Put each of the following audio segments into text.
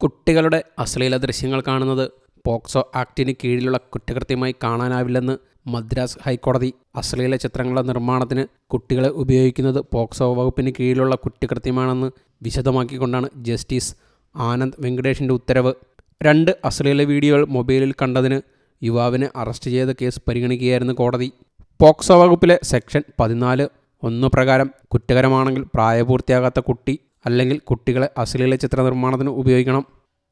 കുട്ടികളുടെ അശ്ലീല ദൃശ്യങ്ങൾ കാണുന്നത് പോക്സോ ആക്ടിന് കീഴിലുള്ള കുറ്റകൃത്യമായി കാണാനാവില്ലെന്ന് മദ്രാസ് ഹൈക്കോടതി അശ്ലീല ചിത്രങ്ങളുടെ നിർമ്മാണത്തിന് കുട്ടികളെ ഉപയോഗിക്കുന്നത് പോക്സോ വകുപ്പിന് കീഴിലുള്ള കുറ്റകൃത്യമാണെന്ന് വിശദമാക്കിക്കൊണ്ടാണ് ജസ്റ്റിസ് ആനന്ദ് വെങ്കടേഷിന്റെ ഉത്തരവ്. രണ്ട് അശ്ലീല വീഡിയോകൾ മൊബൈലിൽ കണ്ടതിന് യുവാവിനെ അറസ്റ്റ് ചെയ്ത കേസ് പരിഗണിക്കുകയായിരുന്നു കോടതി. പോക്സോ വകുപ്പിലെ സെക്ഷൻ പതിനാല് ഒന്ന് പ്രകാരം കുറ്റകരമാണെങ്കിൽ പ്രായപൂർത്തിയാകാത്ത കുട്ടി അല്ലെങ്കിൽ കുട്ടികളെ അശ്ലീല ചിത്ര നിർമ്മാണത്തിന് ഉപയോഗിക്കണം.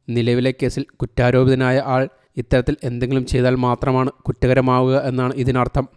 നിലവിലെ കേസിൽ കുറ്റാരോപിതനായ ആൾ ഇത്തരത്തിൽ എന്തെങ്കിലും ചെയ്താൽ മാത്രമാണ് കുറ്റകരമാവുക എന്നാണ് ഇതിനർത്ഥം.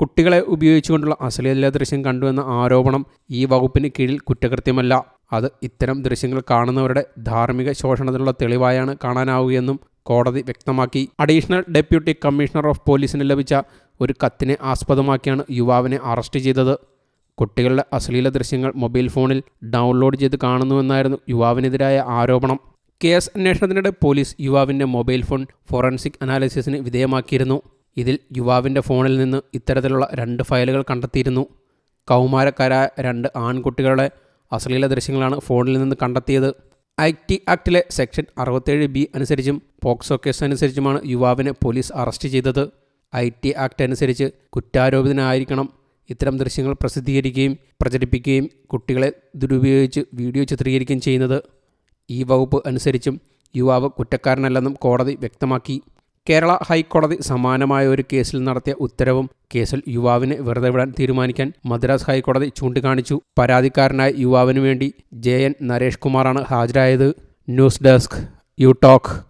കുട്ടികളെ ഉപയോഗിച്ചുകൊണ്ടുള്ള അശ്ലീല ദൃശ്യം കണ്ടുവെന്ന ആരോപണം ഈ വകുപ്പിന് കീഴിൽ കുറ്റകൃത്യമല്ല. അത് ഇത്തരം ദൃശ്യങ്ങൾ കാണുന്നവരുടെ ധാർമ്മിക ശോഷണത്തിനുള്ള തെളിവായാണ് കാണാനാവുകയെന്നും കോടതി വ്യക്തമാക്കി. അഡീഷണൽ ഡെപ്യൂട്ടി കമ്മീഷണർ ഓഫ് പോലീസിന് ലഭിച്ച ഒരു കത്തിനെ ആസ്പദമാക്കിയാണ് യുവാവിനെ അറസ്റ്റ് ചെയ്തത്. കുട്ടികളുടെ അശ്ലീല ദൃശ്യങ്ങൾ മൊബൈൽ ഫോണിൽ ഡൗൺലോഡ് ചെയ്ത് കാണുന്നുവെന്നായിരുന്നു യുവാവിനെതിരായ ആരോപണം. കേസ് അന്വേഷണത്തിനിടെ പോലീസ് യുവാവിന്റെ മൊബൈൽ ഫോൺ ഫോറൻസിക് അനാലിസിസിന് വിധേയമാക്കിയിരുന്നു. ഇതിൽ യുവാവിന്റെ ഫോണിൽ നിന്ന് ഇത്തരത്തിലുള്ള രണ്ട് ഫയലുകൾ കണ്ടെത്തിയിരുന്നു. കൗമാരക്കാരായ രണ്ട് ആൺകുട്ടികളുടെ അശ്ലീല ദൃശ്യങ്ങളാണ് ഫോണിൽ നിന്ന് കണ്ടെത്തിയത്. ഐ ടി ആക്ടിലെ സെക്ഷൻ അറുപത്തേഴ് ബി അനുസരിച്ചും പോക്സോ കേസ് അനുസരിച്ചുമാണ് യുവാവിനെ പോലീസ് അറസ്റ്റ് ചെയ്തത്. ഐ ടി ആക്ട് അനുസരിച്ച് കുറ്റാരോപിതനായിരിക്കണം ഇത്തരം ദൃശ്യങ്ങൾ പ്രസിദ്ധീകരിക്കുകയും പ്രചരിപ്പിക്കുകയും കുട്ടികളെ ദുരുപയോഗിച്ച് വീഡിയോ ചിത്രീകരിക്കുകയും ചെയ്യുന്നത് ഈ വകുപ്പ് അനുസരിച്ചും യുവാവ് കുറ്റക്കാരനല്ലെന്നും കോടതി വ്യക്തമാക്കി. കേരള ഹൈക്കോടതി സമാനമായ ഒരു കേസിൽ നടത്തിയ ഉത്തരവും കേസിൽ യുവാവിനെ വെറുതെ വിടാൻ തീരുമാനിക്കാൻ മദ്രാസ് ഹൈക്കോടതി ചൂണ്ടിക്കാണിച്ചു. പരാതിക്കാരനായ യുവാവിനു വേണ്ടി ജെ എൻ നരേഷ് കുമാറാണ് ഹാജരായത്. News desk you talk.